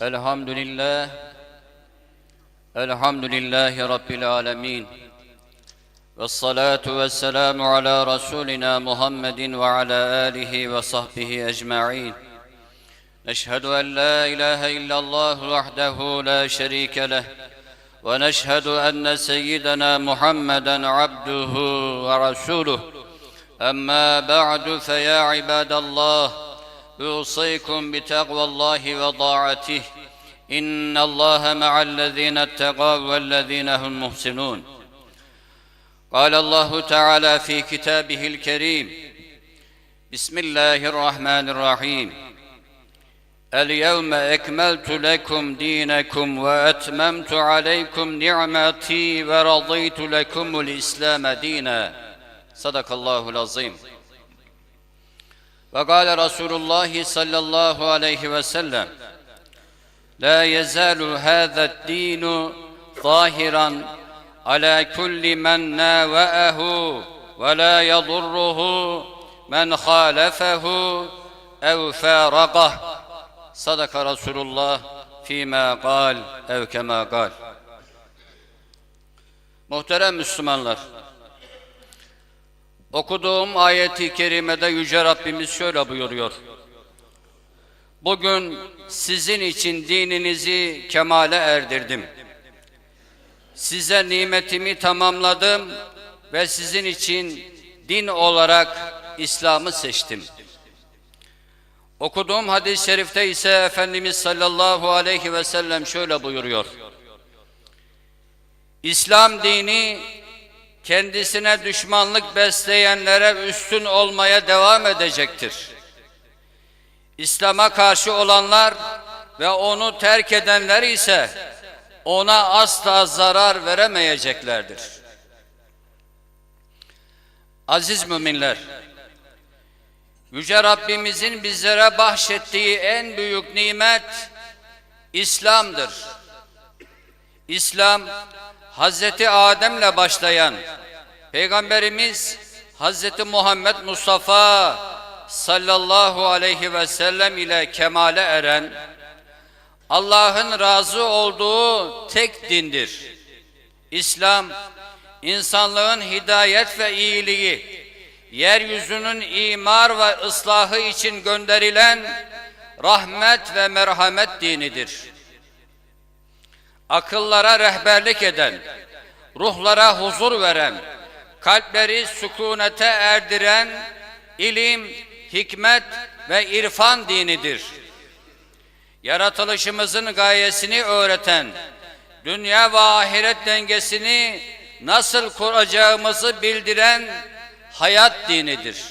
الحمد لله الحمد لله رب العالمين والصلاة والسلام على رسولنا محمد وعلى آله وصحبه أجمعين نشهد أن لا إله إلا الله وحده لا شريك له ونشهد أن سيدنا محمدا عبده ورسوله أما بعد فيا عباد الله أوصيكم بتقوى الله وطاعته. إن الله مع الذين اتقوا والذين هم محسنون. قال الله تعالى في كتابه الكريم بسم الله الرحمن الرحيم. اليوم أكملت لكم دينكم وأتممت عليكم نعمتي ورضيت لكم الإسلام دينا. صدق الله العظيم. وقال رسول الله صلى الله عليه وسلم لا يزال هذا الدين ظاهرا على كل من ناوأه ولا يضره من خالفه أو فارقه. صدق رسول الله فيما قال أو كما قال. Muhterem Müslümanlar, okuduğum ayeti kerimede Yüce Rabbimiz şöyle buyuruyor. Bugün sizin için dininizi kemale erdirdim. Size nimetimi tamamladım ve sizin için din olarak İslam'ı seçtim. Okuduğum hadis-i şerifte ise Efendimiz sallallahu aleyhi ve sellem şöyle buyuruyor. İslam dini kendisine düşmanlık besleyenlere üstün olmaya devam edecektir. İslam'a karşı olanlar ve onu terk edenler ise ona asla zarar veremeyeceklerdir. Aziz müminler, Yüce Rabbimizin bizlere bahşettiği en büyük nimet İslam'dır. İslam, Hazreti Adem'le başlayan Peygamberimiz Hazreti Muhammed Mustafa sallallahu aleyhi ve sellem ile kemale eren Allah'ın razı olduğu tek dindir. İslam, insanlığın hidayet ve iyiliği, yeryüzünün imar ve ıslahı için gönderilen rahmet ve merhamet dinidir. Akıllara rehberlik eden, ruhlara huzur veren, kalpleri sükunete erdiren ilim, hikmet ve irfan dinidir. Yaratılışımızın gayesini öğreten, dünya ve ahiret dengesini nasıl kuracağımızı bildiren hayat dinidir.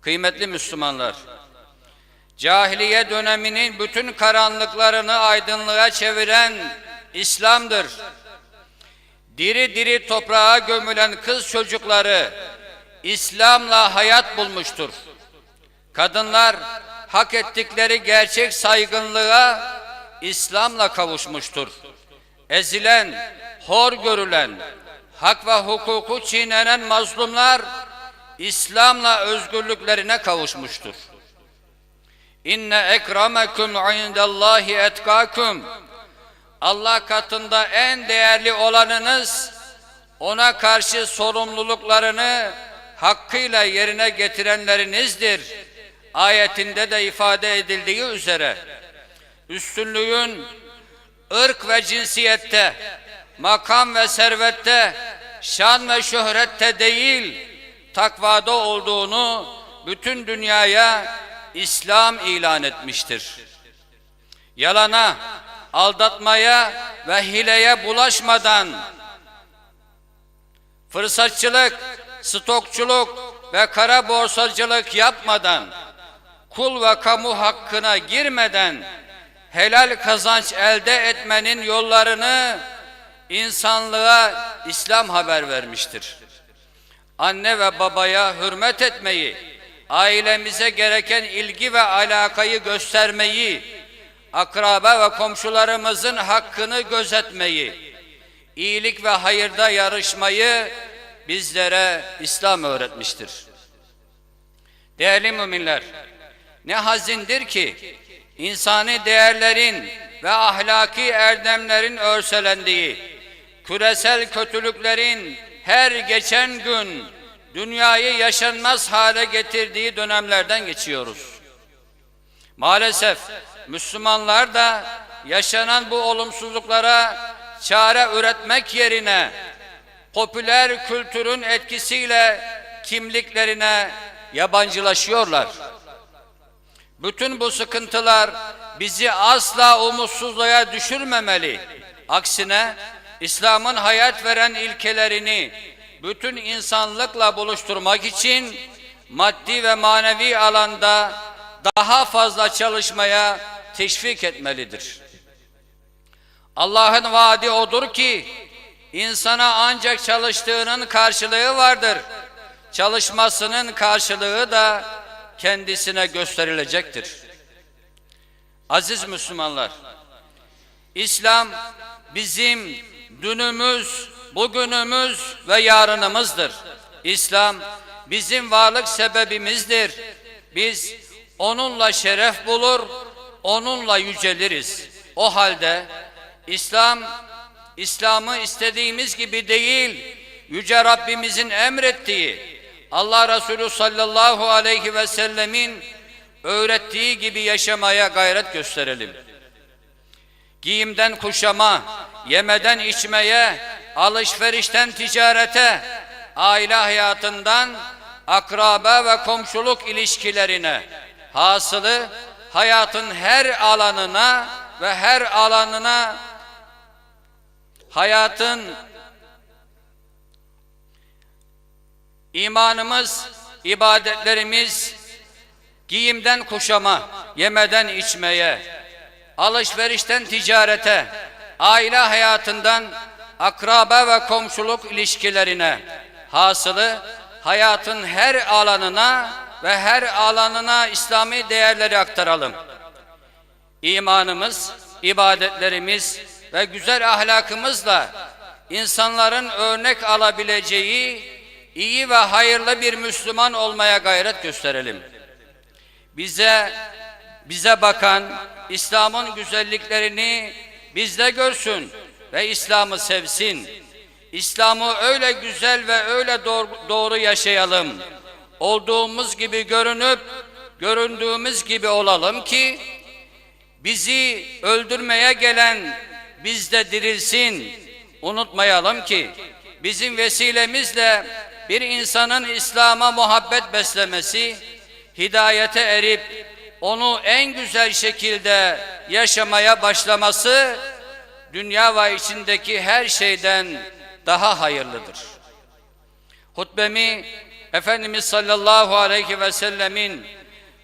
Kıymetli Müslümanlar, cahiliye döneminin bütün karanlıklarını aydınlığa çeviren İslam'dır. Diri diri toprağa gömülen kız çocukları İslam'la hayat bulmuştur. Kadınlar hak ettikleri gerçek saygınlığa İslam'la kavuşmuştur. Ezilen, hor görülen, hak ve hukuku çiğnenen mazlumlar İslam'la özgürlüklerine kavuşmuştur. İnne ekremekum indallahi etkakum Allah katında en değerli olanınız ona karşı sorumluluklarını hakkıyla yerine getirenlerinizdir. Ayetinde de ifade edildiği üzere üstünlüğün ırk ve cinsiyette, makam ve servette, şan ve şöhrette değil, takvada olduğunu bütün dünyaya İslam ilan etmiştir. Yalana, aldatmaya ve hileye bulaşmadan fırsatçılık, stokçuluk ve kara borsacılık yapmadan kul ve kamu hakkına girmeden helal kazanç elde etmenin yollarını insanlığa İslam haber vermiştir. Anne ve babaya hürmet etmeyi, ailemize gereken ilgi ve alakayı göstermeyi, akraba ve komşularımızın hakkını gözetmeyi, iyilik ve hayırda yarışmayı bizlere İslam öğretmiştir. Değerli müminler, ne hazindir ki insani değerlerin ve ahlaki erdemlerin örselendiği, küresel kötülüklerin her geçen gün dünyayı yaşanmaz hale getirdiği dönemlerden geçiyoruz. Maalesef Müslümanlar da yaşanan bu olumsuzluklara çare üretmek yerine popüler kültürün etkisiyle kimliklerine yabancılaşıyorlar. Bütün bu sıkıntılar bizi asla umutsuzluğa düşürmemeli. Aksine İslam'ın hayat veren ilkelerini bütün insanlıkla buluşturmak için maddi ve manevi alanda daha fazla çalışmaya teşvik etmelidir. Allah'ın vaadi odur ki insana ancak çalıştığının karşılığı vardır. Çalışmasının karşılığı da kendisine gösterilecektir. Aziz Müslümanlar, İslam bizim dünümüz, bugünümüz ve yarınımızdır. İslam bizim varlık sebebimizdir. Biz onunla şeref bulur, onunla yüceliriz. O halde İslam, İslam'ı istediğimiz gibi değil, Yüce Rabbimizin emrettiği, Allah Resulü sallallahu aleyhi ve sellemin öğrettiği gibi yaşamaya gayret gösterelim. Giyimden kuşama, yemeden içmeye, alışverişten ticarete, aile hayatından akraba ve komşuluk ilişkilerine, hasılı hayatın her alanına ve her alanına hayatın imanımız, ibadetlerimiz, giyimden kuşama, yemeden içmeye, alışverişten ticarete, aile hayatından akraba ve komşuluk ilişkilerine, hasılı hayatın her alanına ve her alanına İslami değerleri aktaralım. İmanımız, ibadetlerimiz ve güzel ahlakımızla insanların örnek alabileceği iyi ve hayırlı bir Müslüman olmaya gayret gösterelim. Bize bize bakan İslam'ın güzelliklerini bizde görsün ve İslam'ı sevsin. İslam'ı öyle güzel ve öyle doğru, doğru yaşayalım. Olduğumuz gibi görünüp göründüğümüz gibi olalım ki bizi öldürmeye gelen bizde dirilsin. Unutmayalım ki bizim vesilemizle bir insanın İslam'a muhabbet beslemesi, hidayete erip onu en güzel şekilde yaşamaya başlaması dünya ve içindeki her şeyden daha hayırlıdır. Hutbemi Efendimiz sallallahu aleyhi ve sellemin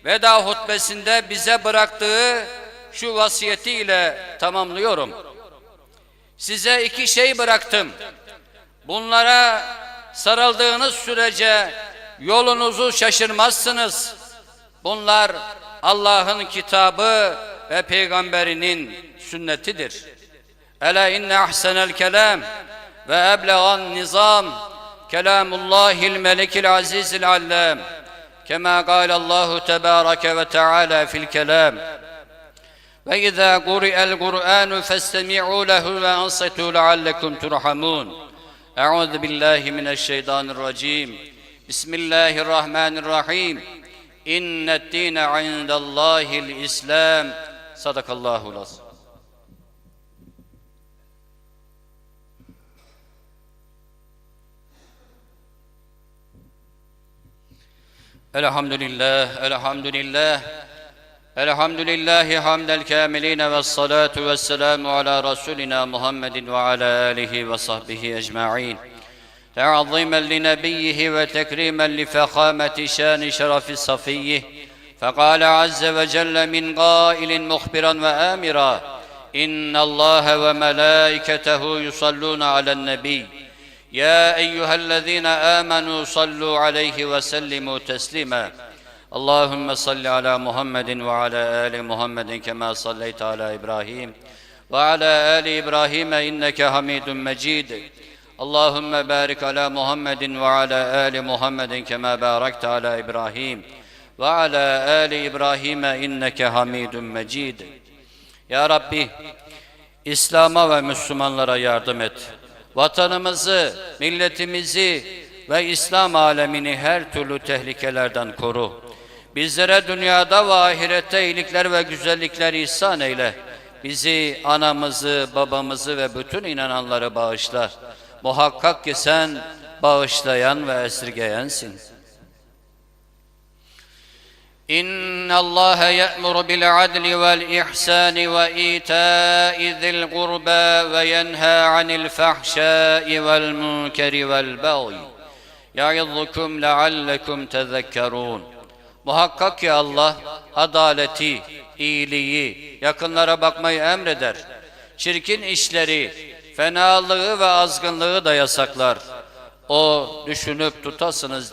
veda hutbesinde bize bıraktığı şu vasiyetiyle tamamlıyorum. Size iki şey bıraktım. Bunlara sarıldığınız sürece yolunuzu şaşırmazsınız. Bunlar Allah'ın kitabı ve peygamberinin sünnetidir. Ela inne ahsenel kelam ve eblegan nizam kelamullahil melikil azizil allam. Kema kâlallahu tebâreke ve teâlâ fil kelâm ve izâ kuri'el Kur'ânu festemi'û lehu ve ansitû leallekum turhamûn Euzu billahi mineşşeytanirracim Bismillahirrahmanirrahim. İnned dîne indallâhil İslam Sadakallahu lazım الحمد لله الحمد لله الحمد لله حمد الكاملين والصلاة والسلام على رسولنا محمد وعلى آله وصحبه أجمعين. تعظيما لنبيه وتكريما لفخامة شان شرف صفيه فقال عز وجل من قائل مخبرا وآمرا إن الله وملائكته يصلون على النبي. يا أيها الذين آمنوا صلوا عليه وسلموا تسليما اللهم صل على محمد وعلى آل محمد كما صليت على إبراهيم وعلى آل إبراهيم إنك حميد مجيد اللهم بارك على محمد وعلى آل محمد كما باركت على إبراهيم وعلى آل إبراهيم إنك حميد مجيد Ya Rabbi, İslam'a ve Müslümanlara yardım et. Vatanımızı, milletimizi ve İslam alemini her türlü tehlikelerden koru. Bizlere dünyada ve ahirette iyilikler ve güzellikler ihsan eyle. Bizi, anamızı, babamızı ve bütün inananları bağışla. Muhakkak ki sen bağışlayan ve esirgeyensin. إن الله يأمر بالعدل والإحسان وإيتاء ذي القربى وينهى عن الفحشاء والمنكر والبغي يعظكم لعلكم تذكرون Muhakkak ki Allah adaleti, iyiliği, yakınlara bakmayı emreder. Çirkin işleri, fenalığı ve azgınlığı da yasaklar. O düşünüp tutasınız